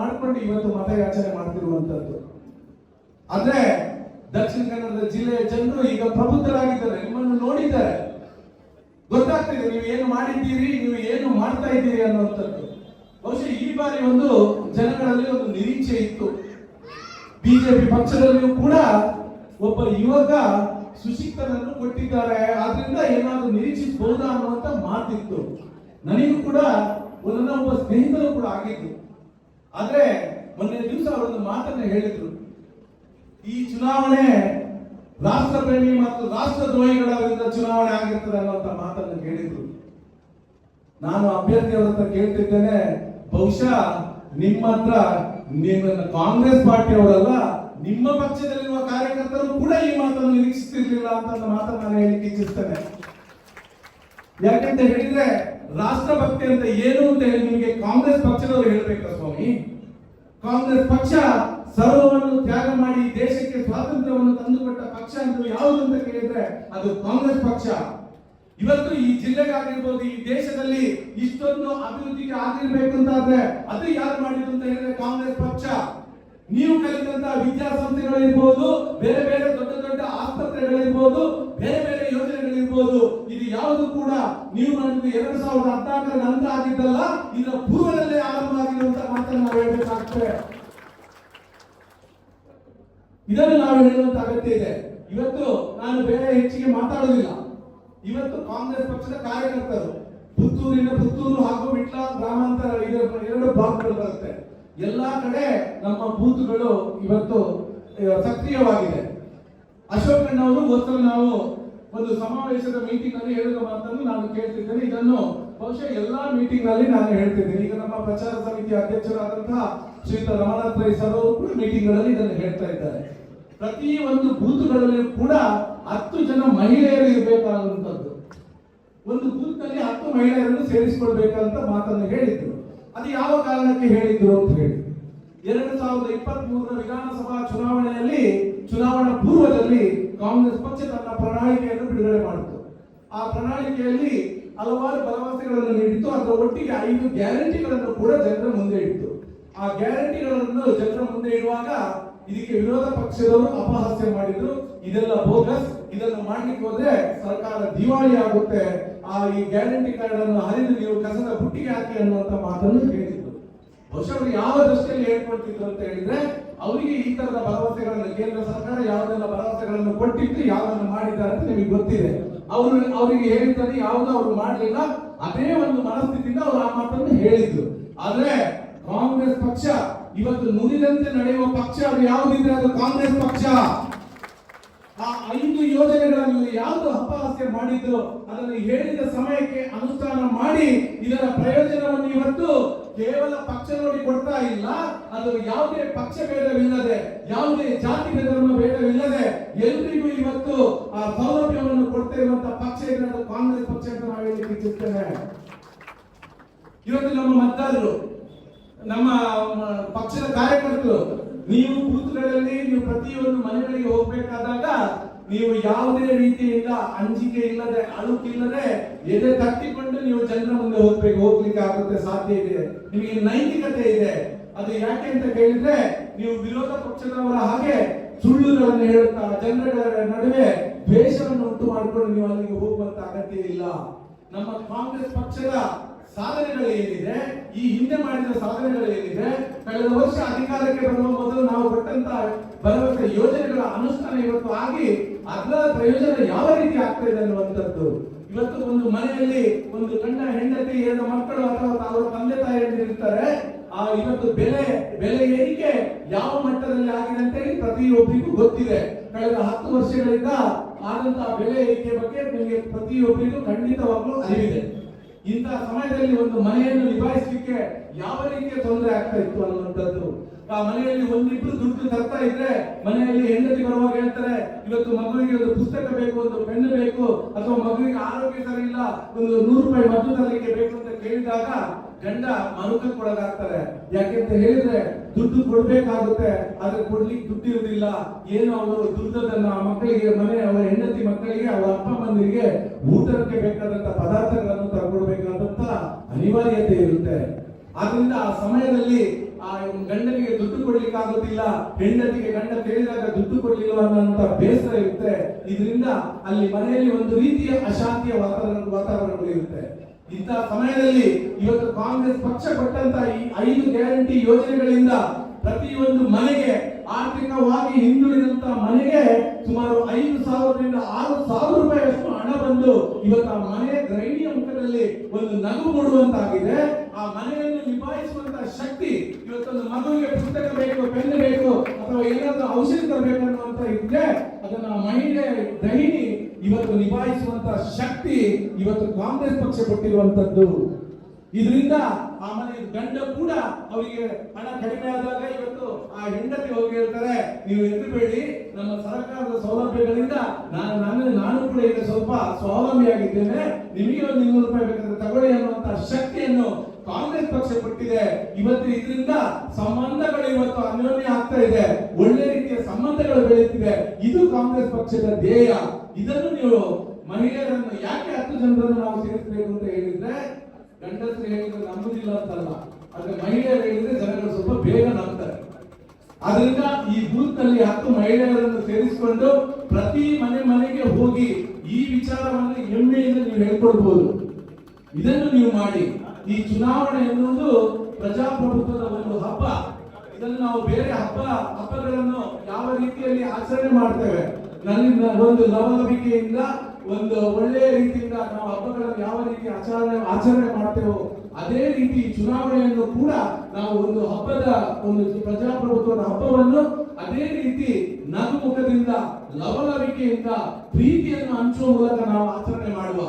ಮಾಡ್ಕೊಂಡು ಇವತ್ತು ಮತಯಾಚನೆ ಮಾಡ್ತಿರುವಂತದ್ದು. ಅಂದ್ರೆ ದಕ್ಷಿಣ ಕನ್ನಡದ ಜಿಲ್ಲೆಯ ಜನರು ಈಗ ಪ್ರಬುದ್ಧರಾಗಿದ್ದಾರೆ, ನಿಮ್ಮನ್ನು ನೋಡಿದ್ದಾರೆ. ಗೊತ್ತಾಗ್ತಿದೆ, ನೀವು ಏನು ಮಾಡಿದ್ದೀರಿ, ನೀವು ಏನು ಮಾಡ್ತಾ ಇದ್ದೀರಿ ಅನ್ನುವಂಥದ್ದು. ಬಹುಶಃ ಈ ಬಾರಿ ಒಂದು ಜನಗಳಲ್ಲಿ ಒಂದು ನಿರೀಕ್ಷೆ ಇತ್ತು. ಬಿಜೆಪಿ ಪಕ್ಷದಲ್ಲಿಯೂ ಕೂಡ ಒಬ್ಬ ಯುವಕ ಸುಶಿಕ್ತನನ್ನು ಕೊಟ್ಟಿದ್ದಾರೆ. ಆದ್ರಿಂದ ಏನಾದ್ರು ನಿರೀಕ್ಷಿಸಬಹುದಾ ಅನ್ನುವಂತ ಮಾತಿತ್ತು. ನನಗೂ ಕೂಡ ಒಂದನ್ನ ಒಬ್ಬ ಸ್ನೇಹಿತರು ಕೂಡ ಆಗಿತ್ತು ಆದ್ರೆ ಮೊನ್ನೆ ದಿವಸ ಅವರೊಂದು ಮಾತನ್ನ ಹೇಳಿದ್ರು. ಈ ಚುನಾವಣೆ ರಾಷ್ಟ್ರ ಪ್ರೇಮಿ ಮತ್ತು ರಾಷ್ಟ್ರದ್ರೋಹಿಗಳ ವಿರುದ್ಧ ಚುನಾವಣೆ ಆಗಿರ್ತದೆ ಅನ್ನುವಂತ ಮಾತನ್ನು ಹೇಳಿದ್ರು ನಾನು ಅಭ್ಯರ್ಥಿಯವರ ಹತ್ರ ಕೇಳ್ತಿದ್ದೇನೆ, ಬಹುಶಃ ನಿಮ್ಮ ಹತ್ರ ನಿಮ್ಮ ಕಾಂಗ್ರೆಸ್ ಪಾರ್ಟಿಯವರಲ್ಲ, ನಿಮ್ಮ ಪಕ್ಷದಲ್ಲಿರುವ ಕಾರ್ಯಕರ್ತರು ಕೂಡ ಈ ಮಾತನ್ನು ನಿರೀಕ್ಷಿಸ್ತಿರ್ಲಿಲ್ಲ ಅಂತ ಮಾತನ್ನು ನಾನು ಹೇಳಿಕ್ಕೆ ಇಚ್ಛಿಸ್ತೇನೆ. ಯಾಕಂತ ಹೇಳಿದ್ರೆ ರಾಷ್ಟ್ರಭಕ್ತಿ ಅಂತ ಏನು ಅಂತ ಹೇಳಿ ನಿಮಗೆ ಕಾಂಗ್ರೆಸ್ ಪಕ್ಷದವರು ಹೇಳ್ಬೇಕಾ ಸ್ವಾಮಿ? ಕಾಂಗ್ರೆಸ್ ಪಕ್ಷ ಸರ್ವವನ್ನು ತ್ಯಾಗ ಮಾಡಿ ದೇಶಕ್ಕೆ ಸ್ವಾತಂತ್ರ್ಯವನ್ನು ತಂದುಕೊಟ್ಟ ಪಕ್ಷ ಅಂತ ಯಾವುದು ಅಂತ ಕೇಳಿದ್ರೆ ಅದು ಕಾಂಗ್ರೆಸ್ ಪಕ್ಷ. ಇವತ್ತು ಈ ಜಿಲ್ಲೆಗಾಗಿರ್ಬೋದು, ಈ ದೇಶದಲ್ಲಿ ಇಷ್ಟೊಂದು ಅಭಿವೃದ್ಧಿಗೆ ಆಗಿರ್ಬೇಕು ಅಂತಾದ್ರೆ ಅದು ಯಾರು ಮಾಡಿದ್ರು ಅಂತ ಹೇಳಿದ್ರೆ ಕಾಂಗ್ರೆಸ್ ಪಕ್ಷ. ನೀವು ಕಲಿತಂತ ವಿದ್ಯಾಸಂಸ್ಥೆಗಳಿರ್ಬೋದು, ಬೇರೆ ಬೇರೆ ದೊಡ್ಡ ದೊಡ್ಡ ಆಸ್ಪತ್ರೆಗಳಿರ್ಬೋದು ಬೇರೆ ಬೇರೆ ಯೋಜನೆಗಳಿರ್ಬೋದು ಇದು ಯಾವುದು ಕೂಡ ನೀವು ಮಾಡಿದ್ದು ಎರಡ್ ಸಾವಿರದ ಹದಿನಾಲ್ಕರ ನಂತರ ಆಗಿದ್ದಲ್ಲ ಇದರ ಪೂರ್ವದಲ್ಲೇ ಆರಂಭ ಆಗಿರುವಂತ ಮಾತನ್ನು ನಾವು ಹೇಳ್ಬೇಕಾಗ್ತದೆ ಇದನ್ನು ನಾವು ಹೇಳುವಂತ ಅಗತ್ಯ ಇದೆ. ಇವತ್ತು ನಾನು ಬೇರೆ ಹೆಚ್ಚಿಗೆ ಮಾತಾಡೋದಿಲ್ಲ ಇವತ್ತು ಕಾಂಗ್ರೆಸ್ ಪಕ್ಷದ ಕಾರ್ಯಕರ್ತರು, ಪುತ್ತೂರಿನ ಪುತ್ತೂರು ಹಾಗೂ ವಿಟ್ಲ ಗ್ರಾಮಾಂತರ ಎರಡು ಬ್ಲಾಕ್ಗಳು ಬರುತ್ತೆ. ಎಲ್ಲಾ ಕಡೆ ನಮ್ಮ ಬೂತ್ಗಳು ಇವತ್ತು ಸಕ್ರಿಯವಾಗಿದೆ ಸಕ್ರಿಯವಾಗಿದೆ. ಅಶೋಕಣ್ಣವರು ಗೋಸ್ಕರ ನಾವು ಒಂದು ಸಮಾವೇಶದ ಮೀಟಿಂಗ್ ಅಲ್ಲಿ ಹೇಳಿದ ಮಾತನ್ನು ನಾನು ಕೇಳ್ತಿದ್ದೇನೆ. ಇದನ್ನು ಬಹುಶಃ ಎಲ್ಲಾ ಮೀಟಿಂಗ್ನಲ್ಲಿ ನಾನು ಹೇಳ್ತಿದ್ದೇನೆ. ಈಗ ನಮ್ಮ ಪ್ರಚಾರ ಸಮಿತಿ ಅಧ್ಯಕ್ಷರಾದಂತಹ ಶ್ರೀಯುತ ರಮನಾಥ್ ರೈ ಸರ್ ಅವರು ಕೂಡ ಮೀಟಿಂಗ್ಗಳಲ್ಲಿ ಇದನ್ನು ಹೇಳ್ತಾ ಇದ್ದಾರೆ. ಪ್ರತಿ ಒಂದು ಬೂತ್ಗಳಲ್ಲಿ ಕೂಡ ಹತ್ತು ಜನ ಮಹಿಳೆಯರು ಇರಬೇಕಾದಂತದ್ದು ಒಂದು ಬೂತ್ನಲ್ಲಿ ಹತ್ತು ಮಹಿಳೆಯರನ್ನು ಸೇರಿಸಿಕೊಳ್ಬೇಕಂತ ಮಾತನ್ನು ಹೇಳಿದ್ರು. ಅದು ಯಾವ ಕಾರಣಕ್ಕೆ ಹೇಳಿದ್ರು ಅಂತ ಹೇಳಿ. ಎರಡು ಸಾವಿರದ ಇಪ್ಪತ್ತ್ ಮೂರರ ವಿಧಾನಸಭಾ ಚುನಾವಣೆಯಲ್ಲಿ, ಚುನಾವಣಾ ಪೂರ್ವದಲ್ಲಿ ಕಾಂಗ್ರೆಸ್ ಪಕ್ಷ ತನ್ನ ಪ್ರಣಾಳಿಕೆಯನ್ನು ಬಿಡುಗಡೆ ಮಾಡಿತು. ಆ ಪ್ರಣಾಳಿಕೆಯಲ್ಲಿ ಹಲವಾರು ಭರವಸೆಗಳನ್ನು ನೀಡಿತ್ತು. ಅದರ ಒಟ್ಟಿಗೆ ಐದು ಗ್ಯಾರಂಟಿಗಳನ್ನು ಕೂಡ ಜನರ ಮುಂದೆ ಇಟ್ಟು ಆ ಗ್ಯಾರಂಟಿಗಳನ್ನು ಜನರ ಮುಂದೆ ಇಡುವಾಗ ಇದಕ್ಕೆ ವಿರೋಧ ಪಕ್ಷದವರು ಅಪಹಾಸ್ಯ ಮಾಡಿದ್ರು. ಇದೆಲ್ಲ ಬೋಗಸ್ ಇದನ್ನು ಮಾಡ್ಲಿಕ್ಕೆ ಹೋದ್ರೆ ಸರ್ಕಾರ ದಿವಾಳಿ ಆಗುತ್ತೆ. ಆ ಈ ಗ್ಯಾರಂಟಿ ಕಾರ್ಡ್ ಅನ್ನು ಹರಿದು ನೀವು ಕಸದ ಬುಟ್ಟಿಗೆ ಹಾಕಿ ಅನ್ನುವಂತ ಮಾತನ್ನು ಹೇಳಿದ್ರು ಬಹುಶಃ ಯಾವ ದೃಷ್ಟಿಯಲ್ಲಿ ಹೇಳ್ಕೊಳ್ತಿದ್ರು ಅಂತ ಹೇಳಿದ್ರೆ, ಅವರಿಗೆ ಈ ತರದ ಭರವಸೆಗಳನ್ನು ಕೇಂದ್ರ ಸರ್ಕಾರ ಯಾವುದೆಲ್ಲ ಭರವಸೆಗಳನ್ನು ಕೊಟ್ಟಿತ್ತು, ಯಾವ್ದನ್ನು ಮಾಡಿದ್ದಾರೆ ಅಂತ ನಿಮಗೆ ಗೊತ್ತಿದೆ. ಅವರು ಅವರಿಗೆ ಹೇಳಿದ್ದಾರೆ ಯಾವ್ದು ಅವರು ಮಾಡಲಿಲ್ಲ. ಅದೇ ಒಂದು ಮನಸ್ಥಿತಿಯಿಂದ ಅವರು ಆ ಮಾತನ್ನು ಹೇಳಿದ್ರು. ಆದ್ರೆ ಕಾಂಗ್ರೆಸ್ ಪಕ್ಷ, ಇವತ್ತು ನುಡಿದಂತೆ ನಡೆಯುವ ಪಕ್ಷ ಅದು ಯಾವುದಿದ್ರೆ ಅದು ಕಾಂಗ್ರೆಸ್ ಪಕ್ಷ. ಆ ಐದು ಯೋಜನೆಗಳನ್ನು ಯಾವುದು ಅಪಹಾಸ್ಯ ಮಾಡಿದ್ರು ಅದನ್ನು ಹೇಳಿದ ಸಮಯಕ್ಕೆ ಅನುಷ್ಠಾನ ಮಾಡಿ ಇದರ ಪ್ರಯೋಜನವನ್ನು ಇವತ್ತು ಕೇವಲ ಪಕ್ಷ ನೋಡಿ ಕೊಡ್ತಾ ಇಲ್ಲ. ಅದು ಯಾವುದೇ ಪಕ್ಷ ಭೇದವಿಲ್ಲದೆ, ಯಾವುದೇ ಜಾತಿ ಭೇದವನ್ನು ಭೇದವಿಲ್ಲದೆ ಎಲ್ರಿಗೂ ಇವತ್ತು ಆ ಸೌಲಭ್ಯವನ್ನು ಕೊಡ್ತಾ ಇರುವಂತಹ ಪಕ್ಷ ಕಾಂಗ್ರೆಸ್ ಪಕ್ಷ ಅಂತ ನಾವು ಹೇಳಿ ಇವತ್ತು ನಮ್ಮ ಮತದಾರರು ನಮ್ಮ ಪಕ್ಷದ ಕಾರ್ಯಕರ್ತರು, ನೀವು ಬೂತ್ಗಳಲ್ಲಿ, ನೀವು ಪ್ರತಿಯೊಂದು ಮನೆಗಳಿಗೆ ಹೋಗ್ಬೇಕಾದಾಗ ನೀವು ಯಾವುದೇ ರೀತಿಯಿಂದ ಅಂಜಿಕೆ ಇಲ್ಲದೆ ಅಳುಕಿಲ್ಲದೆ ಎದೆ ತಟ್ಟಿಕೊಂಡು ನೀವು ಜನರ ಮುಂದೆ ಹೋಗ್ಬೇಕು, ಹೋಗ್ಲಿಕ್ಕೆ ಆಗುತ್ತೆ, ಸಾಧ್ಯ ಇದೆ. ನಿಮಗೆ ನೈತಿಕತೆ ಇದೆ. ಅದು ಯಾಕೆ ಅಂತ ಕೇಳಿದ್ರೆ, ನೀವು ವಿರೋಧ ಪಕ್ಷದವರ ಹಾಗೆ ಸುಳ್ಳುಗಳನ್ನು ಹೇಳುತ್ತಾ, ಜನರ ನಡುವೆ ದ್ವೇಷವನ್ನು ಉಂಟು ಮಾಡಿಕೊಂಡು ನೀವು ಅಲ್ಲಿಗೆ ಹೋಗುವಂತ ಅಗತ್ಯ ಇಲ್ಲ. ನಮ್ಮ ಕಾಂಗ್ರೆಸ್ ಪಕ್ಷದ ಸಾಧನೆಗಳು ಏನಿದೆ, ಈ ಹಿಂದೆ ಮಾಡಿದ ಸಾಧನೆಗಳು ಏನಿದೆ, ಕಳೆದ ವರ್ಷ ಅಧಿಕಾರಕ್ಕೆ ಬರುವ ಮೊದಲು ನಾವು ಕೊಟ್ಟಂತ ಭರವಸೆ, ಯೋಜನೆಗಳ ಅನುಷ್ಠಾನ ಇವತ್ತು ಆಗಿ ಅದರ ಪ್ರಯೋಜನ ಯಾವ ರೀತಿ ಆಗ್ತಾ ಇದೆ ಅನ್ನುವಂಥದ್ದು. ಇವತ್ತು ಒಂದು ಮನೆಯಲ್ಲಿ ಒಂದು ಗಂಡ, ಹೆಂಡತಿ, ಎರಡು ಮಕ್ಕಳು ಅಥವಾ ಅವರ ತಂದೆ, ತಾಯಿ ಇರ್ತಾರೆ ಆ, ಇವತ್ತು ಬೆಲೆ ಬೆಲೆ ಏರಿಕೆ ಯಾವ ಮಟ್ಟದಲ್ಲಿ ಆಗಿದೆ ಅಂತ ಹೇಳಿ ಪ್ರತಿಯೊಬ್ಬರಿಗೂ ಗೊತ್ತಿದೆ. ಕಳೆದ ಹತ್ತು ವರ್ಷಗಳಿಂದ ಆದಂತಹ ಬೆಲೆ ಏರಿಕೆ ಬಗ್ಗೆ ನಿಮಗೆ ಪ್ರತಿಯೊಬ್ಬರಿಗೂ ಖಂಡಿತವಾಗ್ಲೂ ಅರಿವಿದೆ. ಇಂತಹ ಸಮಯದಲ್ಲಿ ಒಂದು ಮನೆಯನ್ನು ನಿಭಾಯಿಸಲಿಕ್ಕೆ ಯಾವ ರೀತಿಯ ತೊಂದರೆ ಆಗ್ತಾ ಇತ್ತು ಅನ್ನುವಂಥದ್ದು. ಆ ಮನೆಯಲ್ಲಿ ಒಂದಿಬ್ರು ದುಡ್ಡು ತರ್ತಾ ಇದ್ರೆ ಮನೆಯಲ್ಲಿ ಹೆಂಡತಿ ಬರುವಾಗ ಹೇಳ್ತಾರೆ, ಇವತ್ತು ಮಗುವಿಗೆ ಒಂದು ಪುಸ್ತಕ ಬೇಕು, ಒಂದು ಪೆನ್ ಬೇಕು, ಅಥವಾ ಮಗುವಿಗೆ ಆರೋಗ್ಯ ಸರಿ ಇಲ್ಲ, ಒಂದು ನೂರು ರೂಪಾಯಿ ಮದ್ದು ತರಲಿಕ್ಕೆ ಬೇಕು ಅಂತ ಕೇಳಿದಾಗ ಗಂಡ ಮರುಕಕ್ಕೊಳಗಾಗ್ತಾರೆ ಯಾಕೆಂತ ಹೇಳಿದ್ರೆ ದುಡ್ಡು ಕೊಡ್ಬೇಕಾಗುತ್ತೆ, ಆದ್ರೆ ಕೊಡ್ಲಿಕ್ಕೆ ದುಡ್ಡು ಇರುವುದಿಲ್ಲ ಏನು ಅವರು ದುಡ್ಡದನ್ನ ಮಕ್ಕಳಿಗೆ, ಮನೆ, ಅವರ ಹೆಂಡತಿ ಮಕ್ಕಳಿಗೆ, ಅವರ ಅಪ್ಪ ಮಂದಿರಿಗೆ ಊಟಕ್ಕೆ ಬೇಕಾದಂತ ಪದಾರ್ಥಗಳನ್ನು ತಗೊಳ್ಬೇಕಾದಂತ ಅನಿವಾರ್ಯತೆ ಇರುತ್ತೆ. ಆದ್ರಿಂದ ಆ ಸಮಯದಲ್ಲಿ ಆ ಗಂಡನಿಗೆ ದುಡ್ಡು ಕೊಡ್ಲಿಕ್ಕೆ ಆಗೋದಿಲ್ಲ ಹೆಂಡತಿಗೆ ಗಂಡ ಕೇಳಿದಾಗ ದುಡ್ಡು ಕೊಡ್ಲಿಲ್ಲ ಅನ್ನೋಂತ ಬೇಸರ ಇರುತ್ತೆ. ಇದರಿಂದ ಅಲ್ಲಿ ಮನೆಯಲ್ಲಿ ಒಂದು ರೀತಿಯ ಅಶಾಂತಿಯ ವಾತಾವರಣ, ವಾತಾವರಣಗಳು ಇರುತ್ತೆ. ಇಂಥ ಸಮಯದಲ್ಲಿ ಇವತ್ತು ಕಾಂಗ್ರೆಸ್ ಪಕ್ಷ ಕೊಟ್ಟಂತ ಈ ಐದು ಗ್ಯಾರಂಟಿ ಯೋಜನೆಗಳಿಂದ ಪ್ರತಿಯೊಂದು ಮನೆಗೆ, ಆರ್ಥಿಕವಾಗಿ ಹಿಂದುಳಿದಂತ ಮನೆಗೆ ಸುಮಾರು ಐದು ಸಾವಿರದಿಂದ ಆರು ಸಾವಿರ ರೂಪಾಯಿಯಷ್ಟು ಹಣ ಬಂದು ಇವತ್ತು ಆ ಮನೆಯ ಗೃಹಿಣಿಯ ಮುಖದಲ್ಲಿ ಒಂದು ನಗು ಮೂಡುವಂತಾಗಿದೆ. ಆ ಮನೆಯನ್ನು ನಿಭಾಯಿಸುವಂತಹ ಶಕ್ತಿ ಇವತ್ತೊಂದು ಮಗುವಿಗೆ ಪುಸ್ತಕ ಬೇಕು ಪೆನ್ ಬೇಕು ಅಥವಾ ಏನಾದರೂ ಔಷಧಿ ತರಬೇಕು ಅನ್ನುವಂತ ಇದ್ರೆ ಅದನ್ನ ಮಹಿಳೆ ಗೃಹಿಣಿ ಇವತ್ತು ನಿಭಾಯಿಸುವಂತ ಶಕ್ತಿ ಇವತ್ತು ಕಾಂಗ್ರೆಸ್ ಪಕ್ಷ ಕೊಟ್ಟಿರುವಂತದ್ದು. ಇದರಿಂದ ಆ ಮನೆಯ ಗಂಡ ಕೂಡ ಅವರಿಗೆ ಹಣ ಕಡಿಮೆ ಆದಾಗ ಇವತ್ತು ಆ ಹೆಂಡತಿ ಹೋಗಿ ಹೇಳ್ತಾರೆ, ನೀವು ಎದುರುಬೇಡಿ ನಮ್ಮ ಸರ್ಕಾರದ ಸೌಲಭ್ಯಗಳಿಂದ ನಾನು ನಾನು ನಾನು ಕೂಡ ಈಗ ಸ್ವಲ್ಪ ಸ್ವಾವಲಂಬಿಯಾಗಿದ್ದೇನೆ ನಿಮಗೆ ಒಂದು ಇನ್ನೂರು ರೂಪಾಯಿ ಬೇಕಾದ್ರೆ ತಗೊಳ್ಳಿ ಅನ್ನುವಂತ ಶಕ್ತಿಯನ್ನು ಕಾಂಗ್ರೆಸ್ ಪಕ್ಷ ಕೊಟ್ಟಿದೆ. ಇವತ್ತು ಇದರಿಂದ ಸಂಬಂಧಗಳು ಇವತ್ತು ಅನ್ಯೋನ್ಯ ಆಗ್ತಾ ಇದೆ. ಒಳ್ಳೆ ರೀತಿಯ ಸಂಬಂಧಗಳು ಬೆಳೆಯುತ್ತಿವೆ ಇದು ಕಾಂಗ್ರೆಸ್ ಪಕ್ಷದ ಧ್ಯೇಯ. ಇದನ್ನು ನೀವು ಮಹಿಳೆಯರನ್ನು ಯಾಕೆ ಹತ್ತು ಜನರನ್ನು ನಾವು ಸೇರಿಸಬೇಕು ಅಂತ ಹೇಳಿದ್ರೆ, ಗಂಡಸರು ಹೇಳಿದ್ರೆ ನಂಬುದಿಲ್ಲ ಅಂತಲ್ಲ ಆದ್ರೆ ಮಹಿಳೆಯರು ಹೇಳಿದ್ರೆ ಜನಗಳು ಸ್ವಲ್ಪ ಬೇಗ ನಂಬ್ತಾರೆ. ಆದ್ರಿಂದ ಈ ಬೂತ್ನಲ್ಲಿ ಹತ್ತು ಮಹಿಳೆಯರನ್ನು ಸೇರಿಸಿಕೊಂಡು ಪ್ರತಿ ಮನೆ ಮನೆಗೆ ಹೋಗಿ ಈ ವಿಚಾರವನ್ನು ಹೆಮ್ಮೆಯಿಂದ ನೀವು ಹೇಳ್ಕೊಡ್ಬೋದು. ಇದನ್ನು ನೀವು ಮಾಡಿ. ಈ ಚುನಾವಣೆ ಎನ್ನುವುದು ಪ್ರಜಾಪ್ರಭುತ್ವದ ಒಂದು ಹಬ್ಬ. ಇದನ್ನು ನಾವು ಬೇರೆ ಹಬ್ಬ ಹಬ್ಬಗಳನ್ನು ಯಾವ ರೀತಿಯಲ್ಲಿ ಆಚರಣೆ ಮಾಡ್ತೇವೆ? ನನ್ನಿಂದ ಒಂದು ಲವಲವಿಕೆಯಿಂದ, ಒಂದು ಒಳ್ಳೆಯ ರೀತಿಯಿಂದ ನಾವು ಹಬ್ಬಗಳನ್ನು ಯಾವ ರೀತಿ ಆಚರಣೆ ಆಚರಣೆ ಮಾಡ್ತೇವೋ, ಅದೇ ರೀತಿ ಚುನಾವಣೆಯನ್ನು ಕೂಡ ನಾವು ಒಂದು ಹಬ್ಬದ ಒಂದು ಪ್ರಜಾಪ್ರಭುತ್ವದ ಹಬ್ಬವನ್ನು ಅದೇ ರೀತಿ ನಗುಮುಖದಿಂದ, ಲವಲವಿಕೆಯಿಂದ, ಪ್ರೀತಿಯನ್ನು ಹಂಚುವ ಮೂಲಕ ನಾವು ಆಚರಣೆ ಮಾಡುವ